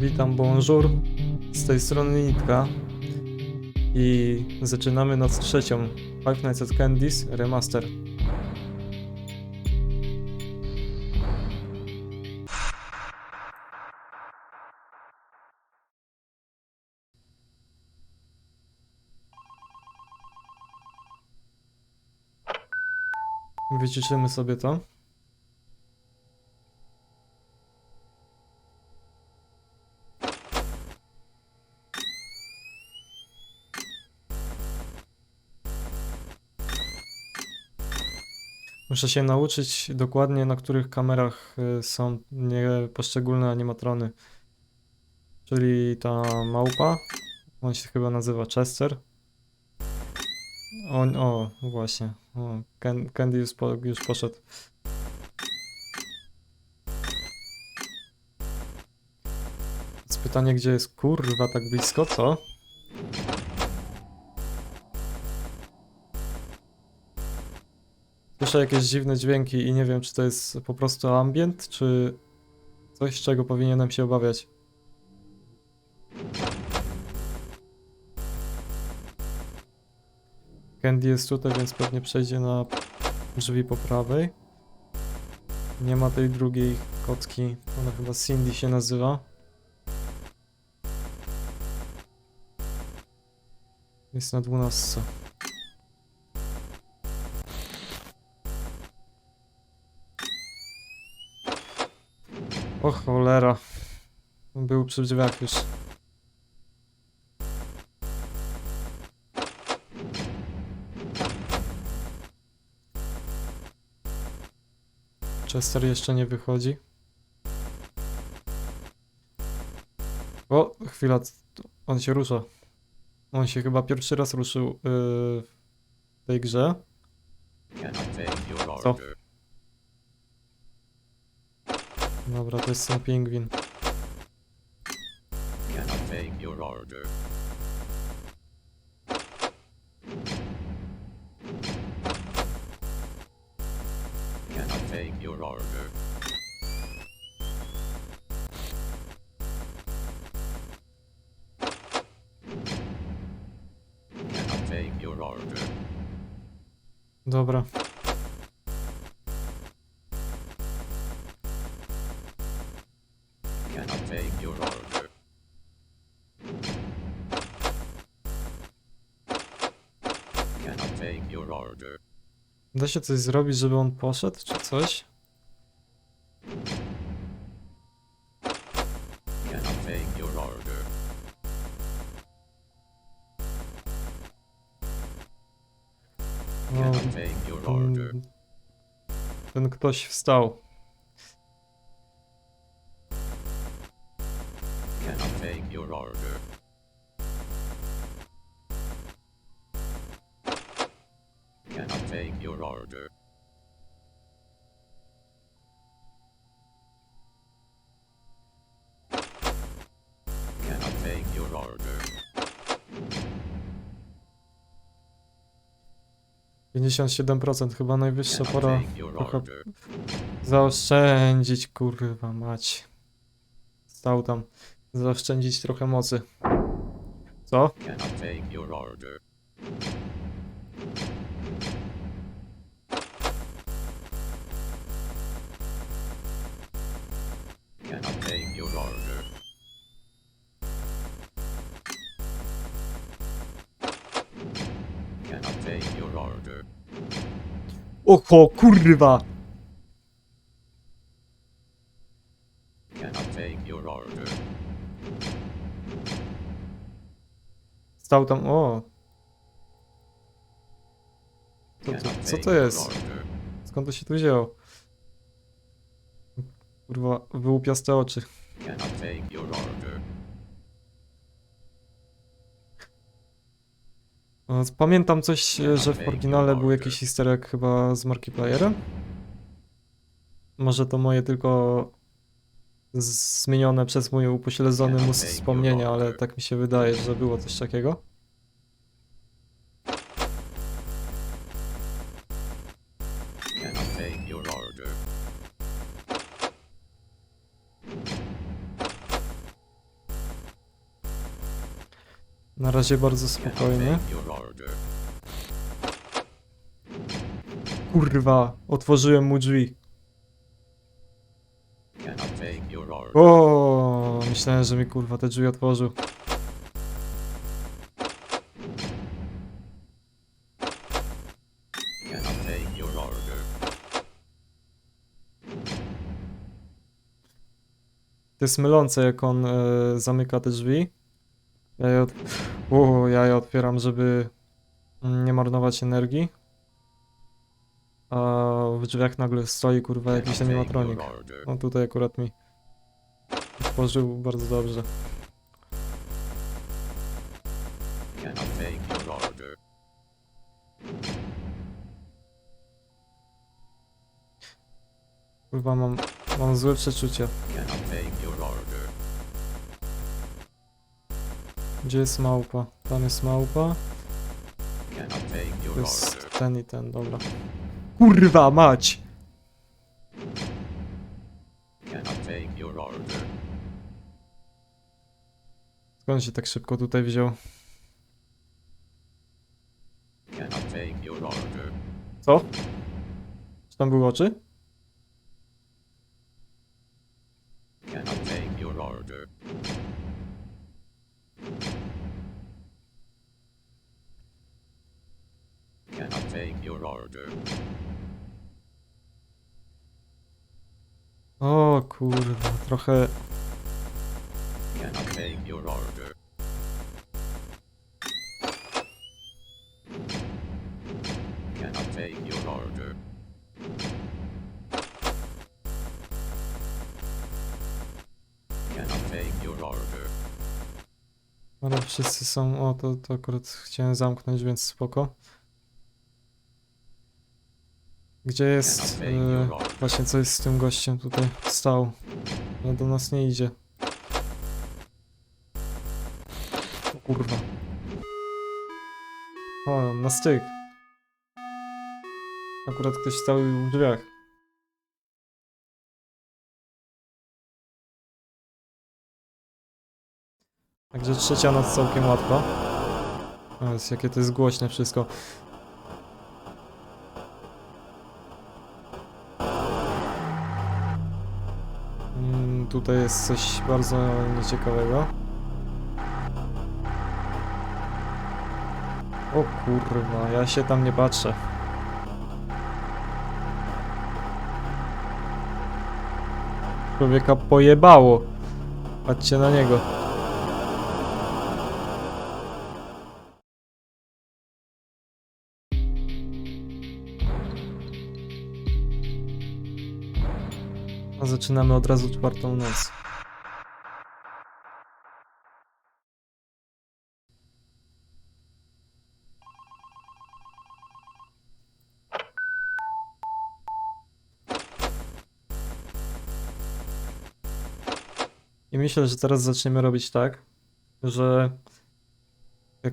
Witam, bonjour. Z tej strony Nitka. I zaczynamy noc trzecią. Five Nights at Candy's Remaster. Wyciszymy sobie to. Muszę się nauczyć dokładnie, na których kamerach y, są nie, poszczególne animatrony. Czyli ta małpa, on się chyba nazywa Chester. On, o, właśnie. O, Ken, Candy już, po, już poszedł. Więc pytanie, gdzie jest kurwa tak blisko, co? Słyszę jakieś dziwne dźwięki i nie wiem, czy to jest po prostu ambient, czy coś, czego powinienem się obawiać. Candy jest tutaj, więc pewnie przejdzie na drzwi po prawej. Nie ma tej drugiej kotki. Ona chyba Cindy się nazywa. Jest na 12. O cholera. Był przy drzwiach już. Chester jeszcze nie wychodzi. O, chwila. On się rusza. On się chyba pierwszy raz ruszył yy, w tej grze. Co? order? Dobra, to jest ten pingwin. Can I take your order? Can I take your order? Can I take your order? Dobra. Da się coś zrobić, żeby on poszedł, czy coś? Can I take your order? Can O, I take your order? ten, ktoś wstał. Can I your order? Your order? Can I take your order? 57% chyba najwyższa Can I pora take your trochę order? zaoszczędzić, kurwa mać. Stał tam. Zaoszczędzić trochę mocy. Co? Can I take your order? Oho, kurwa! Stał tam, o! Co, Can co, to jest? Skąd to się tu wzięło? Kurwa, wyłupiaste oczy. Can I take your order? Pamiętam coś, e, że w oryginale był jakiś easter egg chyba z Markiplierem. Może to moje tylko zmienione przez mój upośledzony mózg wspomnienia, ale tak mi się wydaje, że było coś takiego. Na razie bardzo spokojnie. Kurwa, otworzyłem mu drzwi. O, myślałem, że mi kurwa te drzwi otworzył. To jest mylące, jak on e, zamyka te drzwi. Ja je, od... o, ja je otwieram, żeby mm, nie marnować energii. A w drzwiach nagle stoi kurwa jakiś animatronik. On tutaj akurat mi otworzył bardzo dobrze. Kurwa, mam, mam złe przeczucie. Gdzie jest małpa? Tam jest małpa. To jest ten i ten, dobra. Kurwa mać! Skąd się tak szybko tutaj wziął? Co? Czy tam były oczy? Take your order? Ale wszyscy są... O, to, to akurat chciałem zamknąć, więc spoko. Gdzie jest... E, właśnie co jest z tym gościem tutaj? Stał. No do nas nie idzie. O kurwa. O, na styk. Akurat ktoś stał w drzwiach. Także trzecia noc całkiem łatwa. O, jest, jakie to jest głośne wszystko. Tutaj jest coś bardzo nieciekawego. O kurwa, ja się tam nie patrzę. Człowieka pojebało. Patrzcie na niego. Zaczynamy od razu czwartą noc. I myślę, że teraz zaczniemy robić tak, że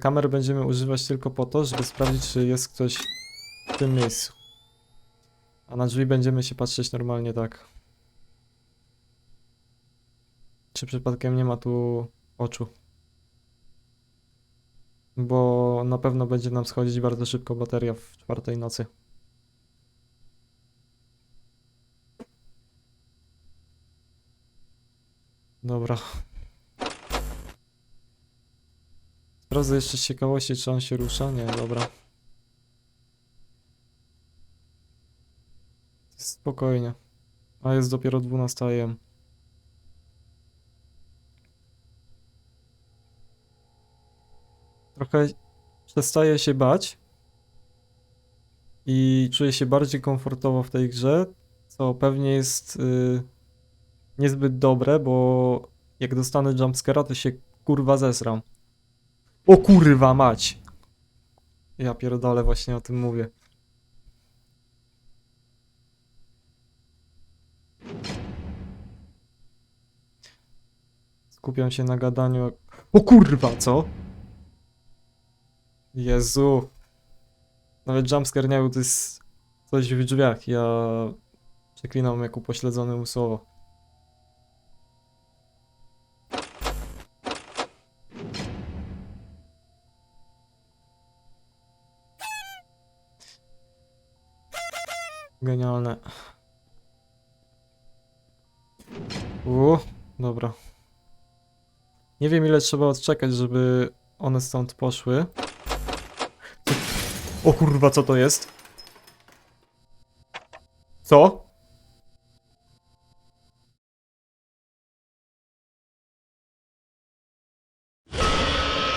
kamer będziemy używać tylko po to, żeby sprawdzić, czy jest ktoś w tym miejscu. A na drzwi będziemy się patrzeć normalnie tak. Czy przypadkiem nie ma tu oczu? Bo na pewno będzie nam schodzić bardzo szybko bateria w czwartej nocy. Dobra. Sprawdzę jeszcze z ciekawości, czy on się rusza. Nie, dobra. Spokojnie. A jest dopiero 12 AM. Trochę przestaję się bać i czuję się bardziej komfortowo w tej grze, co pewnie jest y, niezbyt dobre, bo jak dostanę jumpscare'a, to się kurwa zesram. O kurwa mać! Ja pierdolę, właśnie o tym mówię. Skupiam się na gadaniu. O kurwa, co? Jezu. Nawet jumpscare nie był, to jest coś w drzwiach. Ja przeklinam jak upośledzony umysłowo. Genialne. U, dobra. Nie wiem ile trzeba odczekać, żeby one stąd poszły. O kurwa, co to jest? Co?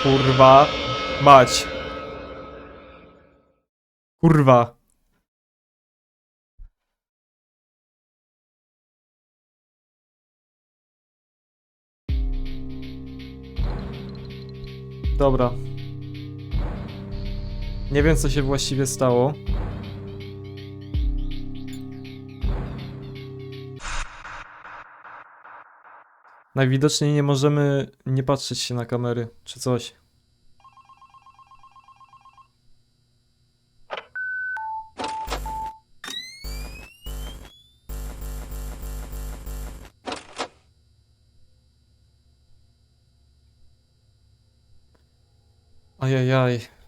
Kurwa, mać. Kurwa. Dobra. Nie wiem, co się właściwie stało. Najwidoczniej nie możemy nie patrzeć się na kamery, czy coś. Ajajaj.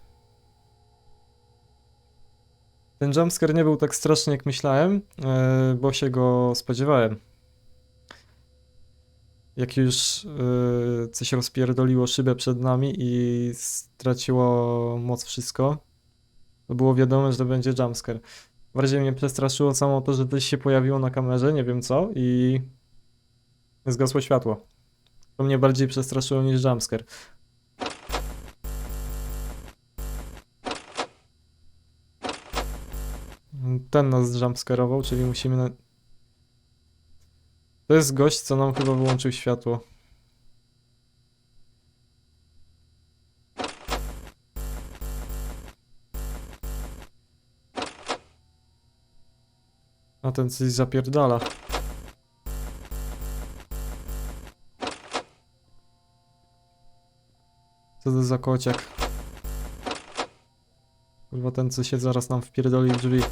Ten jumpscare nie był tak straszny jak myślałem, e, bo się go spodziewałem. Jak już e, coś rozpierdoliło szybę przed nami i straciło moc wszystko, to było wiadomo, że będzie jumpscare. Bardziej mnie przestraszyło samo to, że coś się pojawiło na kamerze, nie wiem co, i zgasło światło. To mnie bardziej przestraszyło niż jumpscare. Ten nas jumpscarował, czyli musimy na... To jest gość, co nam chyba wyłączył światło. A ten coś zapierdala. Co to za kociak? Kurwa ten co się zaraz nam wpierdoli w drzwi.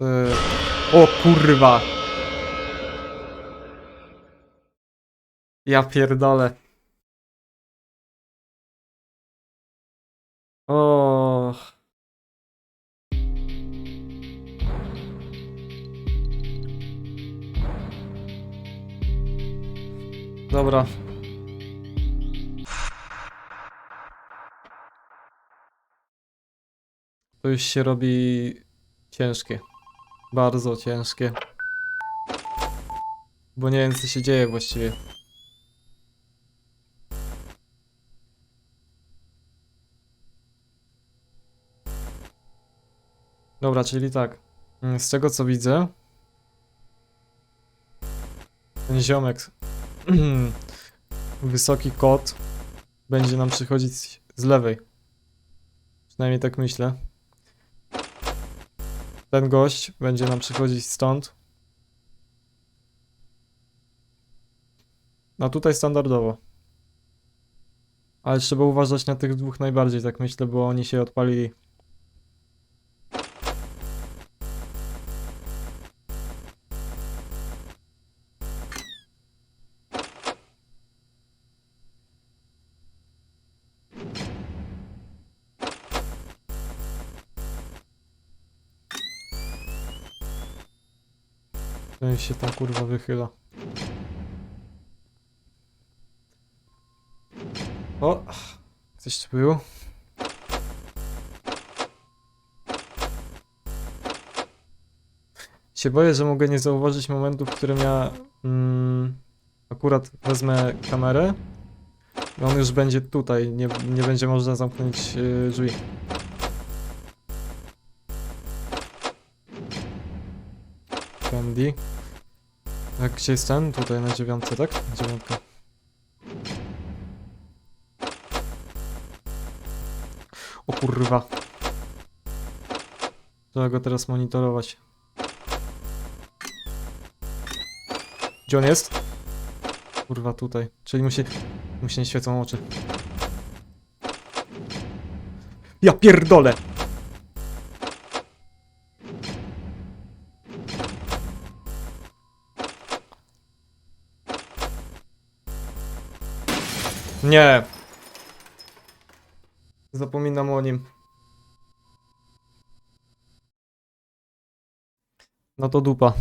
Yy, o kurwa! Ja pierdolę. O. Dobra. To już się robi ciężkie. Bardzo ciężkie. Bo nie wiem co się dzieje właściwie. Dobra, czyli tak. Mm, Z tego co widzę. Ten ziomek. Wysoki kot. Będzie nam przychodzić z lewej. Przynajmniej tak myślę. Ten gość będzie nam przychodzić stąd. No tutaj standardowo. Ale trzeba uważać na tych dwóch najbardziej, tak myślę, bo oni się odpalili. Ten się tam kurwa wychyla. O! Coś tu było? Się boję, że mogę nie zauważyć momentu, w którym ja mm, akurat wezmę kamerę i on już będzie tutaj, nie, nie będzie można zamknąć y, drzwi. Candy. A gdzie jest ten? Tutaj na dziewiątce, tak? Dziewiątka. O kurwa. Trzeba go teraz monitorować. Gdzie on jest? Kurwa, tutaj. Czyli mu się, mu się nie świecą oczy. Ja pierdolę! Nie. Zapominam o nim. No to dupa.